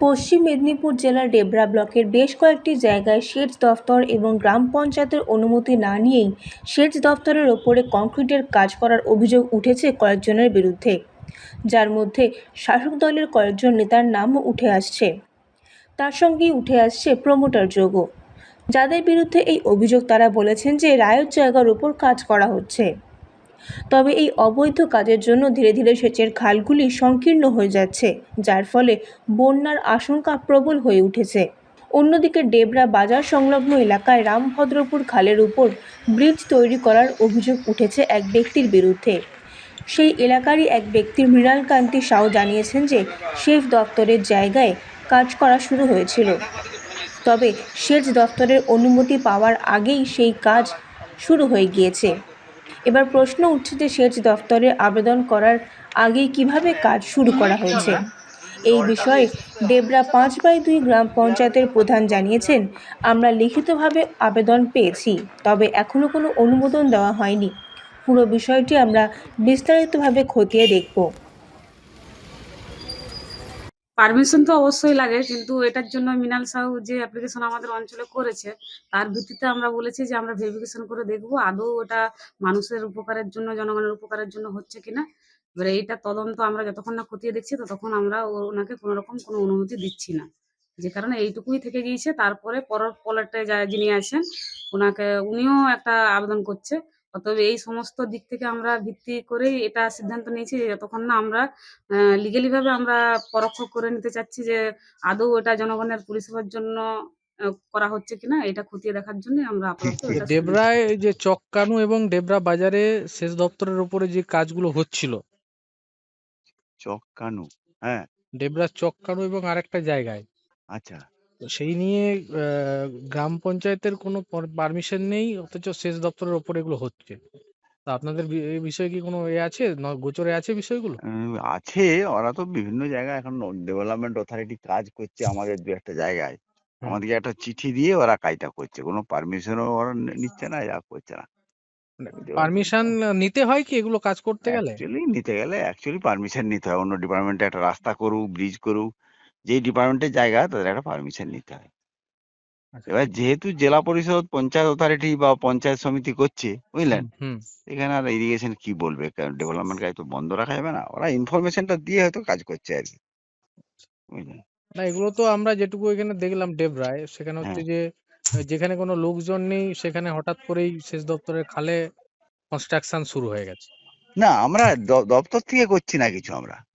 পশ্চিম মেদিনীপুর জেলার ডেবরা ব্লকের বেশ কয়েকটি জায়গায় সেচ দফতর এবং গ্রাম পঞ্চায়েতের অনুমতি না নিয়েই সেচ দফতরের ওপরে কংক্রিটের কাজ করার অভিযোগ উঠেছে কয়েকজনের বিরুদ্ধে। যার মধ্যে শাসক দলের কয়েকজন নেতার নামও উঠে আসছে। তার সঙ্গেই উঠে আসছে প্রমোটার যোগও। যাদের বিরুদ্ধে এই অভিযোগ তারা বলেছেন যে রায়ের জায়গার উপর কাজ করা হচ্ছে। তবে এই অবৈধ কাজের জন্য ধীরে ধীরে সেচের খালগুলি সংকীর্ণ হয়ে যাচ্ছে, যার ফলে বন্যার আশঙ্কা প্রবল হয়ে উঠেছে। অন্যদিকে ডেবরা বাজার সংলগ্ন এলাকায় রামভদ্রপুর খালের উপর ব্রিজ তৈরি করার অভিযোগ উঠেছে এক ব্যক্তির বিরুদ্ধে। সেই এলাকারই এক ব্যক্তি মৃণালকান্তি সাউ জানিয়েছেন যে সেচ দপ্তরের জায়গায় কাজ করা শুরু হয়েছিল। তবে সেচ দপ্তরের অনুমতি পাওয়ার আগেই সেই কাজ শুরু হয়ে গিয়েছে। এবার প্রশ্ন উঠছে যে সেচ দফতরে আবেদন করার আগে কীভাবে কাজ শুরু করা হয়েছে? এই বিষয়ে ডেবরা পাঁচ বাই দুই গ্রাম পঞ্চায়েতের প্রধান জানিয়েছেন, আমরা লিখিতভাবে আবেদন পেয়েছি, তবে এখনও কোনো অনুমোদন দেওয়া হয়নি। পুরো বিষয়টি আমরা বিস্তারিতভাবে খতিয়ে দেখব। পারমিশন তো অবশ্যই লাগে, কিন্তু এটার জন্য মিনাল সাহু যে অ্যাপ্লিকেশন আমাদের অঞ্চলে করেছে, তার ভিত্তিতে আমরা বলেছি যে আমরা ভেরিফিকেশন করে দেখব আদৌ ওটা মানুষের উপকারের জন্য, জনগণের উপকারের জন্য হচ্ছে কিনা। এবারে এইটা তদন্ত আমরা যতক্ষণ না খতিয়ে দেখছি, ততক্ষণ আমরা ওনাকে কোনো রকম কোনো অনুমতি দিচ্ছি না। যে কারণে এইটুকুই থেকে গিয়েছে, তারপরে পরের পলেরটায় যা যিনি আছেন, ওনাকে, উনিও একটা আবেদন করছে। অতএব এই সমস্ত দিক থেকে আমরা ভিত্তি করেই এটা সিদ্ধান্ত নিয়েছি যতক্ষণ না আমরা লিগেলি ভাবে আমরা পরোক্ষ করে নিতে চাচ্ছি যে আদৌ এটা জনগণের পরিষেবার জন্য করা হচ্ছে কিনা এটা খতিয়ে দেখার জন্য আমরা ডেবরায় এই যে চক্কানু এবং ডেবরা বাজারে সেচ দপ্তরের উপরে যে কাজগুলো হচ্ছিল। চক্কানু হ্যাঁ। ডেবরা চক্কানু এবং আরেকটা জায়গায়। আচ্ছা। তো সেই নিয়ে গ্রাম পঞ্চায়েতের কোনো পারমিশন নেই অথচ সেচ দপ্তরের ওপর এগুলো হচ্ছে। তা আপনাদের এই বিষয়ে কি কোনো এ আছে? গোচরে আছে বিষয়গুলো? আছে। ওরা তো বিভিন্ন জায়গায় এখন ডেভেলপমেন্ট অথরিটি কাজ করছে আমাদের দু একটা জায়গায়। আমাদেরকে একটা চিঠি দিয়ে ওরা কাজটা করছে। কোনো পারমিশনও ওরা নিচ্ছে না যা করছে না। পারমিশন নিতে হয় কি এগুলো কাজ করতে গেলে? নিতে গেলে অ্যাকচুয়ালি পারমিশন নিতে হয়। অন্য ডিপার্টমেন্টে একটা রাস্তা করুক ব্রিজ করুক। যেই ডিপার্টমেন্টের জায়গা তাদের একটা পারমিশন নিতে হয়। আচ্ছা। এবার যেহেতু জেলা পরিষদ পঞ্চায়েত অথরিটি বা পঞ্চায়েত সমিতি করছে বুঝলেন? এখানে আর ইরিগেশন কি বলবে? কারণ ডেভেলপমেন্ট কাজ তো বন্ধ রাখা যাবে না। ওরা ইনফরমেশনটা দিয়ে হয়তো কাজ করছে আর কি। বুঝলেন? না এগুলো তো আমরা যেটুকু এখানে দেখলাম ডেবরায় সেখানে হচ্ছে যে যেখানে কোনো লোকজন নেই সেখানে হঠাৎ করেই সেচ দপ্তরের খালে কনস্ট্রাকশন শুরু হয়ে গেছে। না আমরা দপ্তর থেকে করছি না কিছু আমরা। আচ্ছা,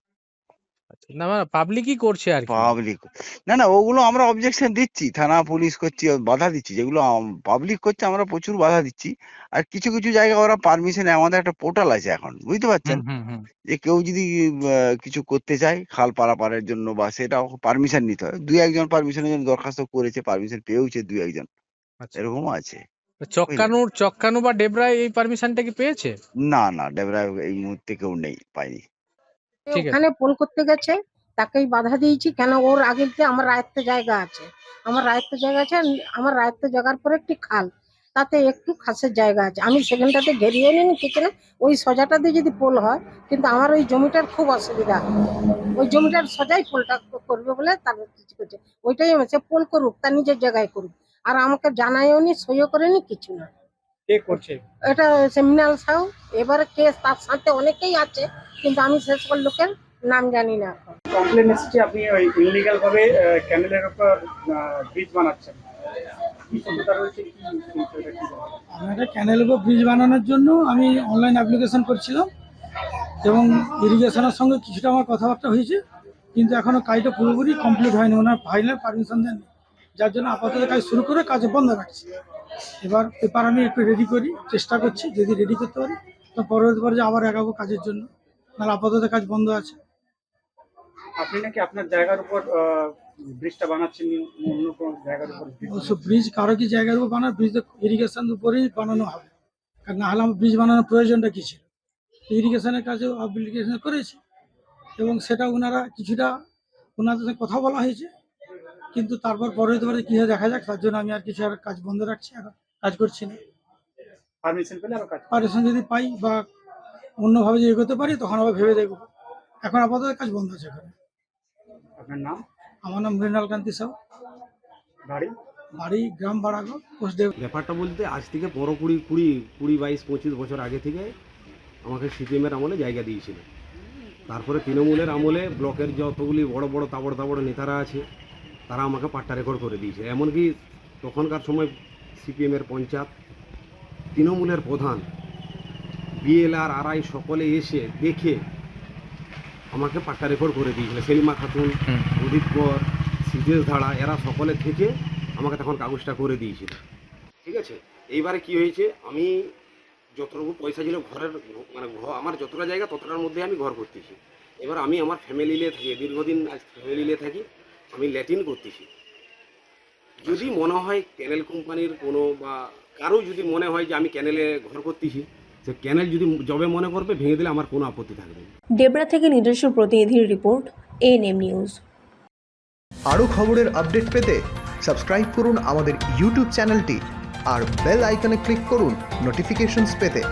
না মানে পাবলিকই করছে আর পাবলিক না না ওগুলো আমরা অবজেকশন দিচ্ছি থানা পুলিশ করছি বাধা দিচ্ছি যেগুলো পাবলিক করছে আমরা প্রচুর বাধা দিচ্ছি। আর কিছু কিছু জায়গায় ওরা পারমিশন আমাদের একটা পোর্টাল আছে এখন বুঝতে পারছেন? যে কেউ যদি কিছু করতে চায় খাল পারাপারের জন্য বা সেটা পারমিশন নিতে হয়। দুই একজন পারমিশনের জন্য দরখাস্ত করেছে পারমিশন পেয়েওছে দুই একজন। আচ্ছা। এরকমও আছে। চক্কানুর চক্কানু বা ডেবরায় এই পারমিশনটা কি পেয়েছে? না না ডেবরা এই মুহূর্তে কেউ নেই পাইনি। ওখানে ফোন করতে গেছে তাকেই বাধা দিয়েছি কেন ওর আগে আমার রায়ত্ব জায়গা আছে আমার রায়ত্ব জায়গা আছে আমার রায়ত্ব জায়গার পরে একটি খাল তাতে একটু খাসের জায়গা আছে। আমি সেখানটাতে ঘেরিয়ে নিন না ওই সজাটা দিয়ে যদি পোল হয় কিন্তু আমার ওই জমিটার খুব অসুবিধা। ওই জমিটার সজাই পোলটা করবে বলে তার কিছু করছে। ওইটাই আমার সে পোল করুক তার নিজের জায়গায় করুক। আর আমাকে জানায়ও নি সইও করেনি কিছু না। কে করছে? এটা সে মৃণাল সাহু এবারে কেস তার সাথে অনেকেই আছে কিন্তু আমি শেষ লোকের নাম জানি না এখন। কমপ্লেন এসেছে আপনি ওই ইনলিগাল ভাবে ক্যানেলের উপর ব্রিজ বানাচ্ছেন? আমি একটা ক্যানেল উপর ব্রিজ বানানোর জন্য আমি অনলাইন অ্যাপ্লিকেশন করছিলাম এবং ইরিগেশনের সঙ্গে কিছুটা আমার কথাবার্তা হয়েছে কিন্তু এখনও কাজটা পুরোপুরি কমপ্লিট হয়নি। ওনার ফাইনাল পারমিশন দেননি। যার জন্য আপাতত কাজ শুরু করে কাজ বন্ধ রাখছি। এবার পেপার আমি একটু রেডি করি চেষ্টা করছি যদি রেডি করতে পারি তো পরবর্তী পর্যায়ে আবার এগাবো কাজের জন্য। নাহলে আপাতত কাজ বন্ধ আছে। আপনি নাকি আপনার জায়গার উপর ব্রিজটা বানাচ্ছেন অন্য কোনো জায়গার উপর অবশ্য ব্রিজ কারও কি জায়গার উপর বানানো ব্রিজ ইরিগেশন উপরেই বানানো হবে। কারণ না হলে আমার ব্রিজ বানানোর প্রয়োজনটা কি ছিল? ইরিগেশনের কাজে অ্যাপ্লিকেশন করেছি এবং সেটা ওনারা কিছুটা ওনাদের কথা বলা হয়েছে। কিন্তু তারপর পরবর্তীবারে কী হয় দেখা যাক। তার জন্য আমি আর কিছু আর কাজ বন্ধ রাখছি এখন কাজ করছি না। পারমিশন পেলে আরও কাজ পারেশন যদি পাই বা অন্যভাবে যদি করতে পারি তখন আবার ভেবে দেখব। এখন আপাতত কাজ বন্ধ আছে এখানে। আপনার নাম? আমার নাম মৃণাল কান্তি সাউ। বাড়ি? বাড়ি গ্রাম বাড়াগো পোস্ট ব্যাপারটা বলতে আজ থেকে পনেরো কুড়ি কুড়ি কুড়ি বাইশ পঁচিশ বছর আগে থেকে আমাকে সিপিএমের আমলে জায়গা দিয়েছিল। তারপরে তৃণমূলের আমলে ব্লকের যতগুলি বড় বড় তাবড় তাবড় নেতারা আছে তারা আমাকে পাট্টা রেকর্ড করে দিয়েছে। এমনকি তখনকার সময় সিপিএমের পঞ্চায়েত তৃণমূলের প্রধান বিএলআর আরআই সকলে এসে দেখে আমাকে পাট্টা রেকর্ড করে দিয়েছিল। সেলিমা খাতুন উদিত কর সিদ্ধেশ ধাড়া এরা সকলে থেকে আমাকে তখন কাগজটা করে দিয়েছিল। ঠিক আছে? এইবারে কি হয়েছে? আমি যতটুকু পয়সা ছিল ঘরের মানে ঘর আমার যতটা জায়গা ততটার মধ্যে আমি ঘর করতেছি। এবার আমি আমার ফ্যামিলি নিয়ে থাকি দীর্ঘদিন আজ ফ্যামিলি নিয়ে থাকি। আমি ল্যাটিন করতেছি। যদি মনে হয় ক্যানেল কোম্পানির কোনো বা কারও যদি মনে হয় যে আমি ক্যানেলে ঘর করতেছি সে ক্যানেল যদি জবে মনে করবে ভেঙে দিলে আমার কোনো আপত্তি থাকবে ডেবরা থেকে নিজস্ব প্রতিনিধির রিপোর্ট এএনএম নিউজ আরও খবরের আপডেট পেতে সাবস্ক্রাইব করুন আমাদের ইউটিউব চ্যানেলটি আর বেল আইকনে ক্লিক করুন নোটিফিকেশনস পেতে।